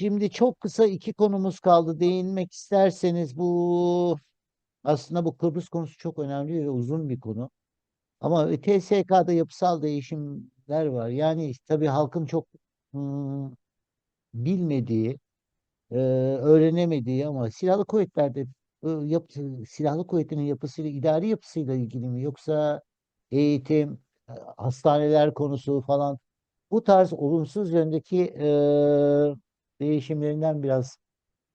Şimdi çok kısa iki konumuz kaldı. Değinmek isterseniz bu aslında bu Kıbrıs konusu çok önemli ve uzun bir konu. Ama TSK'da yapısal değişimler var. Yani tabii halkın çok hmm, bilmediği, e, öğrenemediği ama silahlı kuvvetlerde e, yap, silahlı kuvvetlerin yapısıyla, idari yapısıyla ilgili mi yoksa eğitim, e, hastaneler konusu falan bu tarz olumsuz yöndeki e, değişimlerinden biraz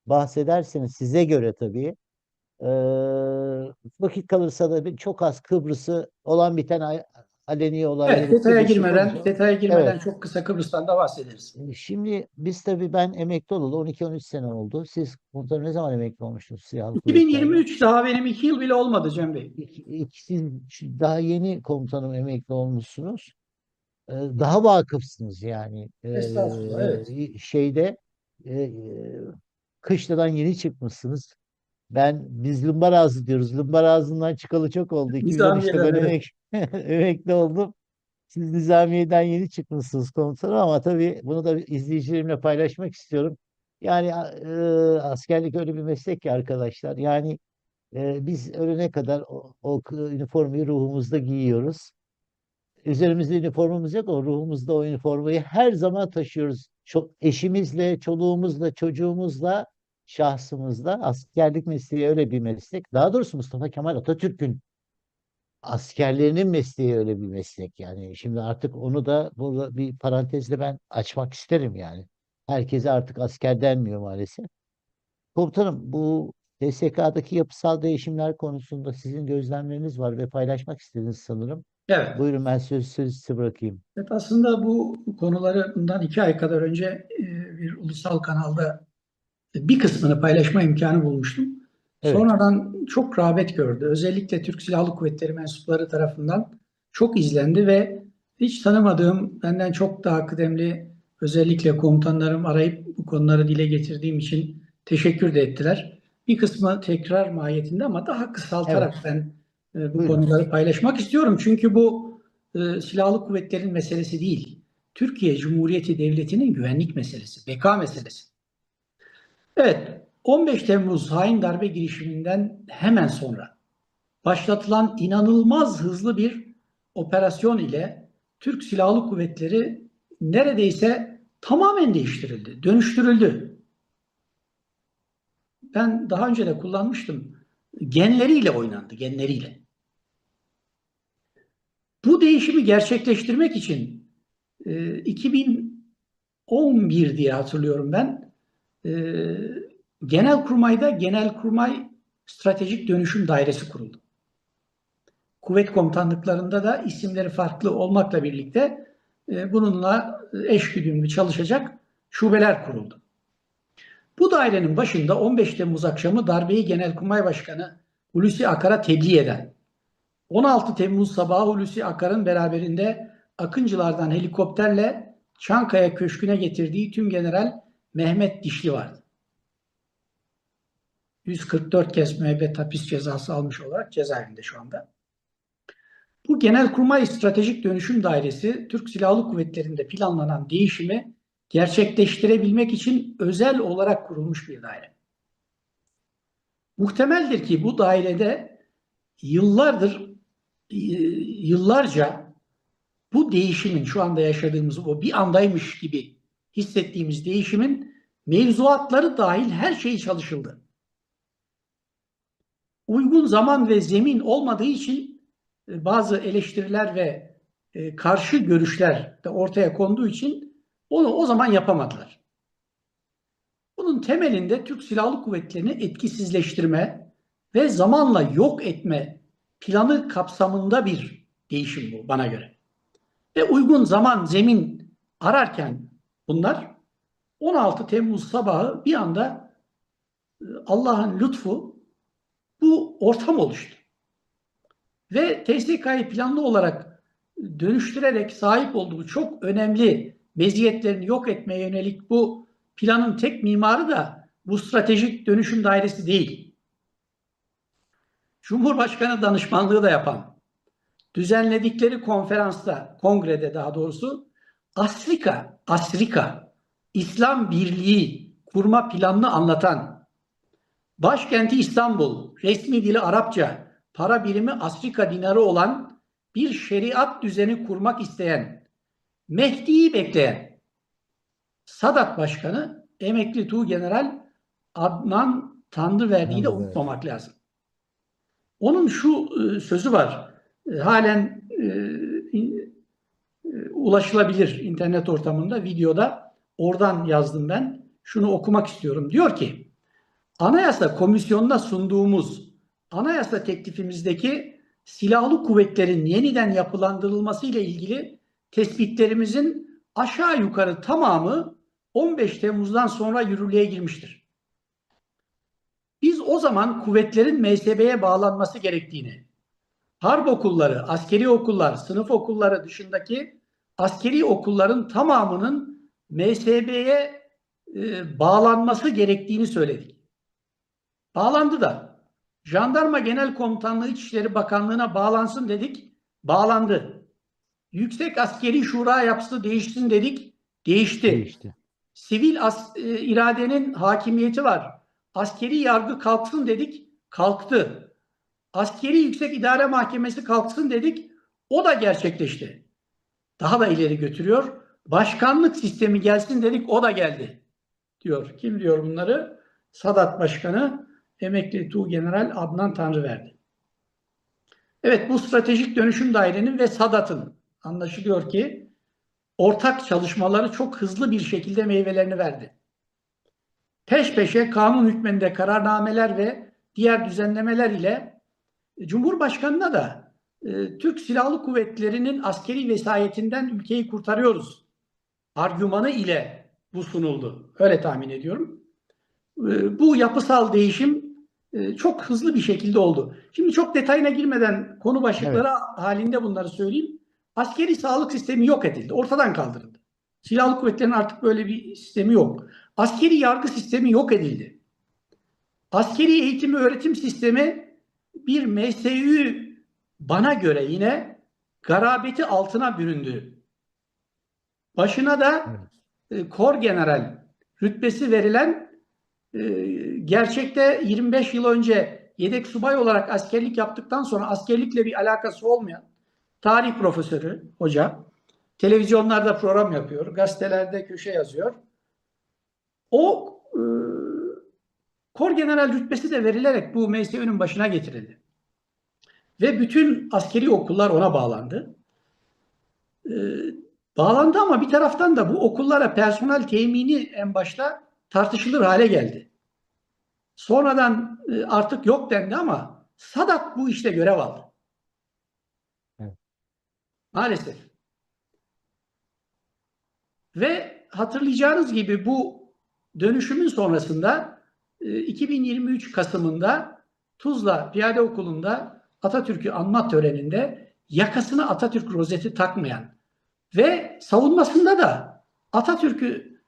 bahsederseniz size göre tabii. E, vakit kalırsa da bir- çok az Kıbrıs'ı olan biten aleni olayları Evet, detaya girmeden, detaya girmeden Evet. çok kısa Kıbrıs'tan da bahsederiz. Şimdi biz tabii ben emekli olalı 12-13 sene oldu. Siz komutanım ne zaman emekli olmuştunuz kuvvetlerde? 2023 daha benim iki yıl bile olmadı Cem Bey. İki, iki- siz daha yeni komutanım emekli olmuşsunuz. Ee, Daha vakıfsınız yani. Ee, Estağfurullah, evet. Şeyde e, e, kışladan yeni çıkmışsınız. Ben biz Lumbarazı diyoruz. Lumbarazı'ndan çıkalı çok oldu. 2013'te ben emek, emekli oldum. Siz Nizamiye'den yeni çıkmışsınız komutanım ama tabii bunu da izleyicilerimle paylaşmak istiyorum. Yani e, askerlik öyle bir meslek ki arkadaşlar. Yani e, biz ölene kadar o, o üniformayı ruhumuzda giyiyoruz. Üzerimizde üniformamız yok ama ruhumuzda o üniformayı her zaman taşıyoruz. Çok eşimizle, çoluğumuzla, çocuğumuzla, şahsımızla. Askerlik mesleği öyle bir meslek. Daha doğrusu Mustafa Kemal Atatürk'ün askerlerinin mesleği öyle bir meslek yani. Şimdi artık onu da burada bir parantezle ben açmak isterim yani. Herkese artık asker denmiyor maalesef. Komutanım bu TSK'daki yapısal değişimler konusunda sizin gözlemleriniz var ve paylaşmak istediniz sanırım. Evet. Buyurun ben sözü, sözü size bırakayım. Evet, aslında bu konuları bundan iki ay kadar önce e, bir ulusal kanalda bir kısmını paylaşma imkanı bulmuştum. Evet. Sonradan çok rağbet gördü. Özellikle Türk Silahlı Kuvvetleri mensupları tarafından çok izlendi ve hiç tanımadığım, benden çok daha kıdemli özellikle komutanlarım arayıp bu konuları dile getirdiğim için teşekkür de ettiler. Bir kısmı tekrar mahiyetinde ama daha kısaltarak ben e, bu Buyurun. konuları paylaşmak istiyorum. Çünkü bu e, silahlı kuvvetlerin meselesi değil. Türkiye Cumhuriyeti Devleti'nin güvenlik meselesi, beka meselesi. Evet, 15 Temmuz hain darbe girişiminden hemen sonra başlatılan inanılmaz hızlı bir operasyon ile Türk Silahlı Kuvvetleri neredeyse tamamen değiştirildi, dönüştürüldü. Ben daha önce de kullanmıştım. Genleriyle oynandı, genleriyle. Bu değişimi gerçekleştirmek için e, 2011 diye hatırlıyorum ben. E, Genelkurmay'da Genelkurmay Stratejik Dönüşüm Dairesi kuruldu. Kuvvet komutanlıklarında da isimleri farklı olmakla birlikte e, bununla eşgüdümlü çalışacak şubeler kuruldu. Bu dairenin başında 15 Temmuz akşamı darbeyi Genelkurmay Başkanı Hulusi Akar'a tebliğ eden 16 Temmuz sabahı Hulusi Akar'ın beraberinde Akıncılardan helikopterle Çankaya Köşkü'ne getirdiği tüm General Mehmet Dişli vardı. 144 kez müebbet hapis cezası almış olarak cezaevinde şu anda. Bu Genelkurmay Stratejik Dönüşüm Dairesi Türk Silahlı Kuvvetleri'nde planlanan değişimi gerçekleştirebilmek için özel olarak kurulmuş bir daire. Muhtemeldir ki bu dairede yıllardır yıllarca bu değişimin şu anda yaşadığımız o bir andaymış gibi hissettiğimiz değişimin mevzuatları dahil her şeyi çalışıldı. Uygun zaman ve zemin olmadığı için e, bazı eleştiriler ve e, karşı görüşler de ortaya konduğu için onu o zaman yapamadılar. Bunun temelinde Türk Silahlı Kuvvetleri'ni etkisizleştirme ve zamanla yok etme planı kapsamında bir değişim bu bana göre. Ve uygun zaman, zemin ararken bunlar 16 Temmuz sabahı bir anda e, Allah'ın lütfu bu ortam oluştu. Ve TSK'yı planlı olarak dönüştürerek sahip olduğu çok önemli meziyetlerini yok etmeye yönelik bu planın tek mimarı da bu stratejik dönüşüm dairesi değil. Cumhurbaşkanı danışmanlığı da yapan, düzenledikleri konferansta, kongrede daha doğrusu Asrika, Asrika, İslam Birliği kurma planını anlatan, başkenti İstanbul, resmi dili Arapça, para birimi Afrika dinarı olan bir şeriat düzeni kurmak isteyen, Mehdi'yi bekleyen Sadat Başkanı emekli Tuğgeneral Adnan Tanrıverdi'yi de unutmamak lazım. Onun şu e, sözü var. E, halen e, e, ulaşılabilir internet ortamında, videoda. Oradan yazdım ben. Şunu okumak istiyorum. Diyor ki, Anayasa Komisyonu'na sunduğumuz anayasa teklifimizdeki silahlı kuvvetlerin yeniden yapılandırılması ile ilgili tespitlerimizin aşağı yukarı tamamı 15 Temmuz'dan sonra yürürlüğe girmiştir. O zaman kuvvetlerin MSB'ye bağlanması gerektiğini, harp okulları, askeri okullar, sınıf okulları dışındaki askeri okulların tamamının MSB'ye e, bağlanması gerektiğini söyledik. Bağlandı da. Jandarma Genel Komutanlığı İçişleri Bakanlığı'na bağlansın dedik. Bağlandı. Yüksek Askeri Şura yapısı değişsin dedik. Değişti. Değişti. Sivil as- e, iradenin hakimiyeti var. Askeri yargı kalksın dedik. Kalktı. Askeri Yüksek İdare Mahkemesi kalksın dedik. O da gerçekleşti. Daha da ileri götürüyor. Başkanlık sistemi gelsin dedik. O da geldi. Diyor. Kim diyor bunları? Sadat Başkanı emekli Tuğgeneral Adnan Tanrıverdi. Evet bu stratejik dönüşüm dairenin ve Sadat'ın anlaşılıyor ki ortak çalışmaları çok hızlı bir şekilde meyvelerini verdi. Peş peşe kanun hükmünde kararnameler ve diğer düzenlemeler ile Cumhurbaşkanı'na da e, Türk Silahlı Kuvvetleri'nin askeri vesayetinden ülkeyi kurtarıyoruz argümanı ile bu sunuldu. Öyle tahmin ediyorum. E, bu yapısal değişim e, çok hızlı bir şekilde oldu. Şimdi çok detayına girmeden konu başlıkları halinde bunları söyleyeyim. Askeri sağlık sistemi yok edildi. Ortadan kaldırıldı. Silahlı kuvvetlerin artık böyle bir sistemi yok. Askeri yargı sistemi yok edildi. Askeri eğitim ve öğretim sistemi bir MSÜ bana göre yine garabeti altına büründü. Başına da e, kor general rütbesi verilen e, gerçekte 25 yıl önce yedek subay olarak askerlik yaptıktan sonra askerlikle bir alakası olmayan tarih profesörü hoca televizyonlarda program yapıyor, gazetelerde köşe yazıyor. O e, kor general rütbesi de verilerek bu MSÜ'nün başına getirildi. Ve bütün askeri okullar ona bağlandı. E, bağlandı ama bir taraftan da bu okullara personel temini en başta tartışılır hale geldi. Sonradan e, artık yok dendi ama Sadat bu işte görev aldı. Evet. Maalesef. Ve hatırlayacağınız gibi bu dönüşümün sonrasında e, 2023 Kasım'ında Tuzla Piyade Okulu'nda Atatürk'ü anma töreninde yakasına Atatürk rozeti takmayan ve savunmasında da Atatürk'ü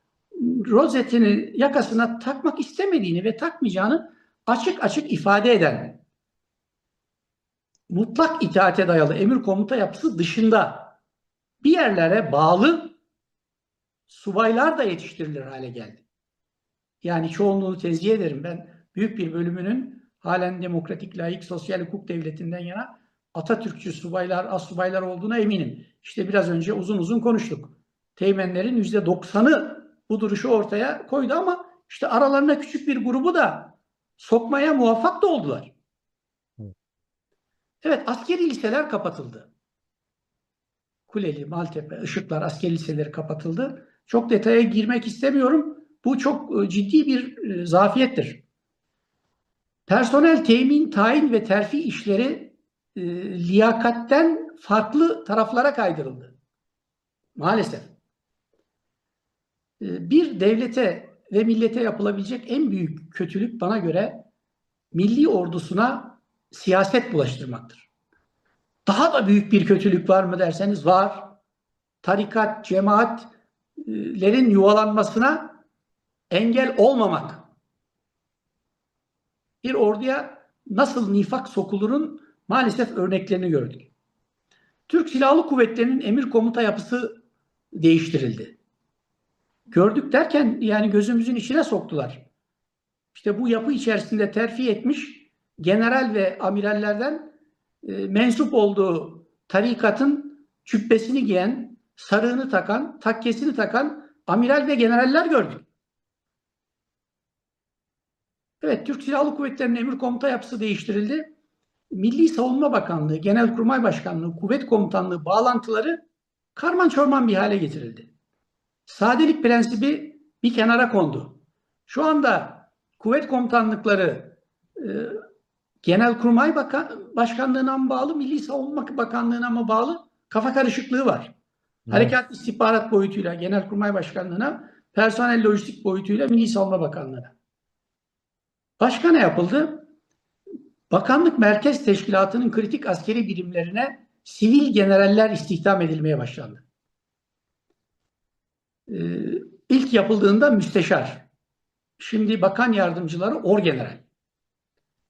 rozetini yakasına takmak istemediğini ve takmayacağını açık açık ifade eden mutlak itaate dayalı emir komuta yapısı dışında bir yerlere bağlı subaylar da yetiştirilir hale geldi. Yani çoğunluğunu tezcihe ederim. Ben büyük bir bölümünün halen demokratik, layık, sosyal hukuk devletinden yana Atatürkçü subaylar, assubaylar olduğuna eminim. İşte biraz önce uzun uzun konuştuk. Teğmenlerin %90'ı bu duruşu ortaya koydu ama işte aralarına küçük bir grubu da sokmaya muvaffak da oldular. Evet, askeri liseler kapatıldı. Kuleli, Maltepe, Işıklar askeri liseleri kapatıldı. Çok detaya girmek istemiyorum. Bu çok e, ciddi bir e, zafiyettir. Personel temin, tayin ve terfi işleri e, liyakatten farklı taraflara kaydırıldı. Maalesef. Bir devlete ve millete yapılabilecek en büyük kötülük bana göre milli ordusuna siyaset bulaştırmaktır. Daha da büyük bir kötülük var mı derseniz var. Tarikat, cemaatlerin yuvalanmasına engel olmamak. Bir orduya nasıl nifak sokulurun maalesef örneklerini gördük. Türk Silahlı Kuvvetleri'nin emir komuta yapısı değiştirildi. gördük derken yani gözümüzün içine soktular. İşte bu yapı içerisinde terfi etmiş general ve amirallerden e, mensup olduğu tarikatın cübbesini giyen, sarığını takan, takkesini takan amiral ve generaller gördük. Evet, Türk Silahlı Kuvvetleri'nin emir komuta yapısı değiştirildi. Milli Savunma Bakanlığı, Genelkurmay Başkanlığı, Kuvvet Komutanlığı bağlantıları karman çorman bir hale getirildi. Sadelik prensibi bir kenara kondu. Şu anda kuvvet komutanlıkları e, Genelkurmay Bakan, Başkanlığı'na mı bağlı, Milli Savunma Bakanlığı'na mı bağlı kafa karışıklığı var. Harekat istihbarat boyutuyla Genelkurmay Başkanlığı'na, personel lojistik boyutuyla Milli Savunma Bakanlığı'na. Başka ne yapıldı? Bakanlık Merkez Teşkilatı'nın kritik askeri birimlerine sivil generaller istihdam edilmeye başlandı. Ee, ilk yapıldığında müsteşar. Şimdi bakan yardımcıları orgeneral.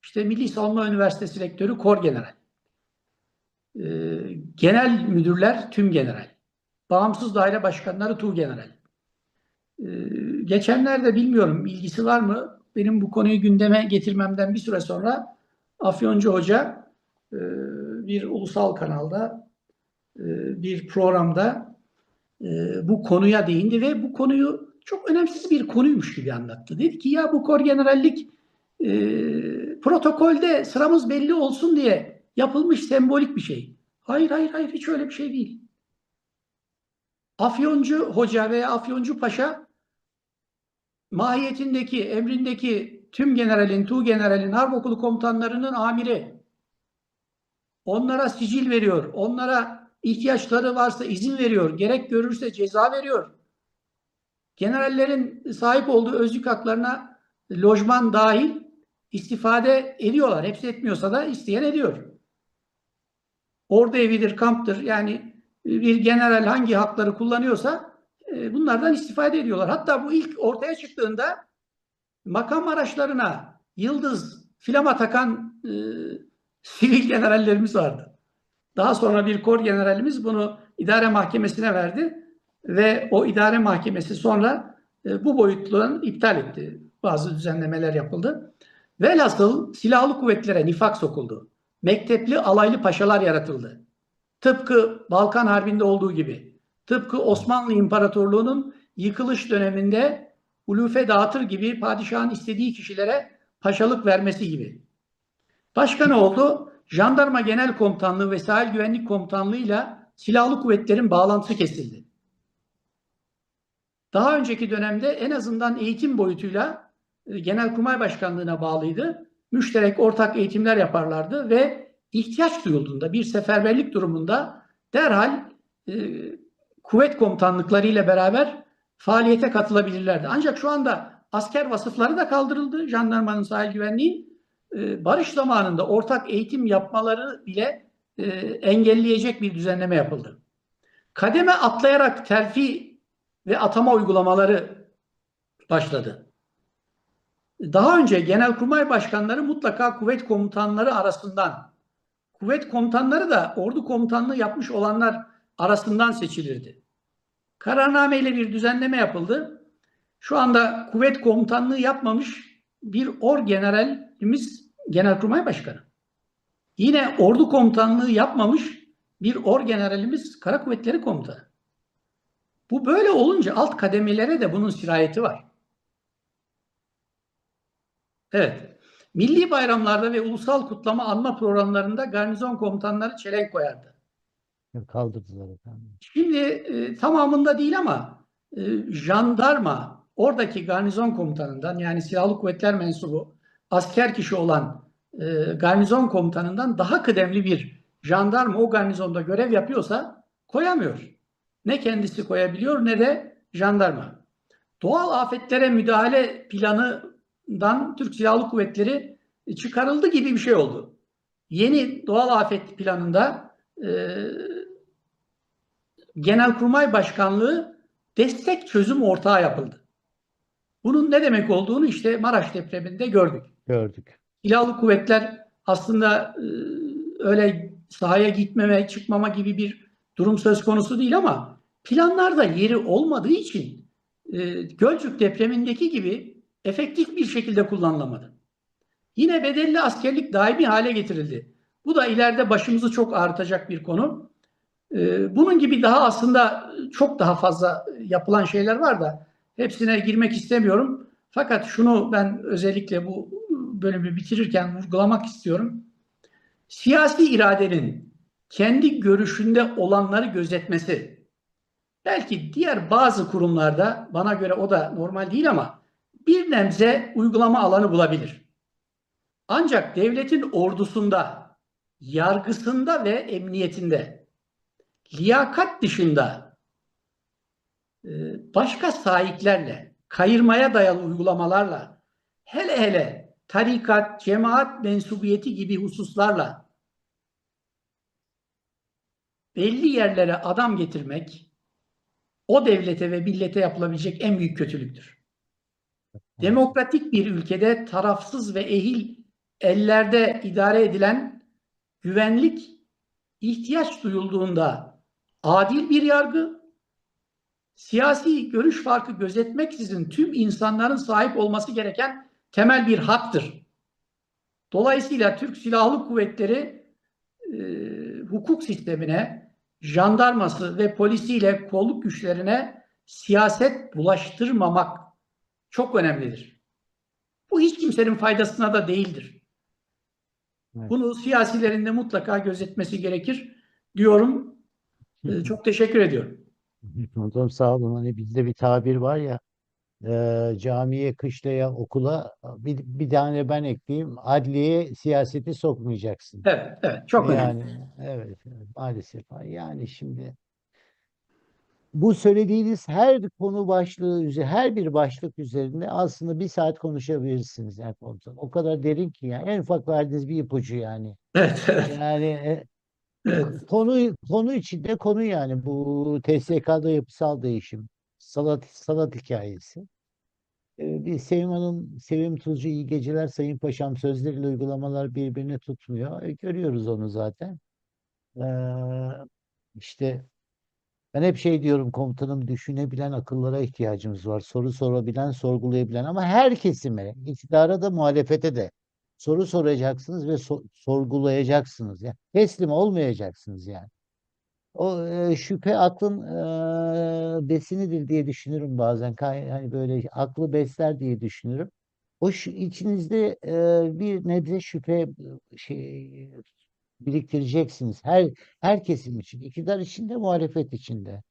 İşte Milli Savunma Üniversitesi rektörü korgeneral. Ee, genel müdürler tüm general. Bağımsız daire başkanları tuğgeneral. Ee, geçenlerde bilmiyorum ilgisi var mı? Benim bu konuyu gündeme getirmemden bir süre sonra Afyoncu Hoca e, bir ulusal kanalda e, bir programda e, bu konuya değindi ve bu konuyu çok önemsiz bir konuymuş gibi anlattı. Dedi ki ya bu korgenerallik e, protokolde sıramız belli olsun diye yapılmış sembolik bir şey. Hayır hayır hayır hiç öyle bir şey değil. Afyoncu Hoca veya Afyoncu Paşa mahiyetindeki, emrindeki tüm generalin, tu generalin, harp okulu komutanlarının amiri. Onlara sicil veriyor. Onlara ihtiyaçları varsa izin veriyor. Gerek görürse ceza veriyor. Generallerin sahip olduğu özlük haklarına lojman dahil istifade ediyorlar. Hepsi etmiyorsa da isteyen ediyor. Orada evidir, kamptır. Yani bir general hangi hakları kullanıyorsa e, bunlardan istifade ediyorlar. Hatta bu ilk ortaya çıktığında makam araçlarına yıldız, filama takan e, sivil generallerimiz vardı. Daha sonra bir kor generalimiz bunu idare mahkemesine verdi ve o idare mahkemesi sonra e, bu boyutluğun iptal etti. Bazı düzenlemeler yapıldı. Velhasıl silahlı kuvvetlere nifak sokuldu. Mektepli alaylı paşalar yaratıldı. Tıpkı Balkan Harbi'nde olduğu gibi. Tıpkı Osmanlı İmparatorluğu'nun yıkılış döneminde ulufe dağıtır gibi padişahın istediği kişilere paşalık vermesi gibi. Başka ne oldu? Jandarma Genel Komutanlığı ve Sahil Güvenlik Komutanlığı'yla silahlı kuvvetlerin bağlantısı kesildi. Daha önceki dönemde en azından eğitim boyutuyla e, Genelkurmay Başkanlığı'na bağlıydı. Müşterek ortak eğitimler yaparlardı ve ihtiyaç duyulduğunda bir seferberlik durumunda derhal e, kuvvet komutanlıkları ile beraber faaliyete katılabilirlerdi. Ancak şu anda asker vasıfları da kaldırıldı. Jandarmanın sahil güvenliği e, barış zamanında ortak eğitim yapmaları bile e, engelleyecek bir düzenleme yapıldı. Kademe atlayarak terfi ve atama uygulamaları başladı. Daha önce genelkurmay başkanları mutlaka kuvvet komutanları arasından, kuvvet komutanları da ordu komutanlığı yapmış olanlar arasından seçilirdi. Kararnameyle bir düzenleme yapıldı. Şu anda kuvvet komutanlığı yapmamış bir or generalimiz genelkurmay başkanı. Yine ordu komutanlığı yapmamış bir or generalimiz kara kuvvetleri komutanı. Bu böyle olunca alt kademelere de bunun sirayeti var. Evet. Milli bayramlarda ve ulusal kutlama anma programlarında garnizon komutanları çelenk koyardı. Kaldırdılar efendim. Şimdi e, tamamında değil ama e, jandarma oradaki garnizon komutanından yani silahlı kuvvetler mensubu asker kişi olan e, garnizon komutanından daha kıdemli bir jandarma o garnizonda görev yapıyorsa koyamıyor. Ne kendisi koyabiliyor ne de jandarma. Doğal afetlere müdahale planından Türk Silahlı Kuvvetleri çıkarıldı gibi bir şey oldu. Yeni doğal afet planında e, Genelkurmay Başkanlığı destek çözüm ortağı yapıldı. Bunun ne demek olduğunu işte Maraş depreminde gördük. Gördük. Silahlı kuvvetler aslında e, öyle sahaya gitmeme, çıkmama gibi bir durum söz konusu değil ama planlarda yeri olmadığı için e, Gölcük depremindeki gibi efektif bir şekilde kullanılamadı. Yine bedelli askerlik daimi hale getirildi. Bu da ileride başımızı çok ağrıtacak bir konu. E, bunun gibi daha aslında çok daha fazla yapılan şeyler var da hepsine girmek istemiyorum. Fakat şunu ben özellikle bu bölümü bitirirken vurgulamak istiyorum. Siyasi iradenin kendi görüşünde olanları gözetmesi belki diğer bazı kurumlarda bana göre o da normal değil ama bir nebze uygulama alanı bulabilir. Ancak devletin ordusunda, yargısında ve emniyetinde liyakat dışında e, başka sahiplerle, kayırmaya dayalı uygulamalarla, hele hele tarikat, cemaat mensubiyeti gibi hususlarla belli yerlere adam getirmek o devlete ve millete yapılabilecek en büyük kötülüktür. Demokratik bir ülkede tarafsız ve ehil ellerde idare edilen güvenlik ihtiyaç duyulduğunda adil bir yargı, siyasi görüş farkı gözetmeksizin tüm insanların sahip olması gereken temel bir haktır. Dolayısıyla Türk Silahlı Kuvvetleri e, hukuk sistemine, jandarması ve polisiyle kolluk güçlerine siyaset bulaştırmamak çok önemlidir. Bu hiç kimsenin faydasına da değildir. Evet. Bunu siyasilerin de mutlaka gözetmesi gerekir diyorum. Ee, Çok teşekkür ediyorum. Hocam sağ olun. Hani bizde bir tabir var ya e, camiye, kışlaya, okula bir, bir tane ben ekleyeyim. Adliyeye siyaseti sokmayacaksın. Evet, evet, çok önemli. Yani evet, evet, maalesef. Yani şimdi bu söylediğiniz her konu başlığı üzerine, her bir başlık üzerinde aslında bir saat konuşabilirsiniz yani komutanım. O kadar derin ki yani en ufak verdiğiniz bir ipucu yani. Evet, evet, Yani e, evet. konu konu içinde konu yani bu TSK'da yapısal değişim, sanat sanat hikayesi. Ee, Bir Sevim Hanım, Sevim Tuzcu iyi geceler Sayın Paşam sözleriyle uygulamalar birbirini tutmuyor. E, görüyoruz onu zaten. Ee, işte ben hep şey diyorum komutanım düşünebilen akıllara ihtiyacımız var. Soru sorabilen, sorgulayabilen ama her kesime, iktidara da muhalefete de soru soracaksınız ve so- sorgulayacaksınız. Yani teslim olmayacaksınız yani. O e, şüphe aklın e, besinidir diye düşünürüm bazen. Hani böyle aklı besler diye düşünürüm. O şu, içinizde e, bir nebze şüphe e, şey biriktireceksiniz. Her her kesim için, iktidar içinde, muhalefet içinde.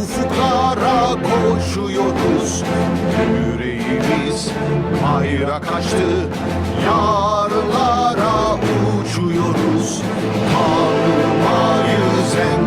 Ufuklara koşuyoruz Yüreğimiz hayra kaçtı Yarlara uçuyoruz Tanımayız en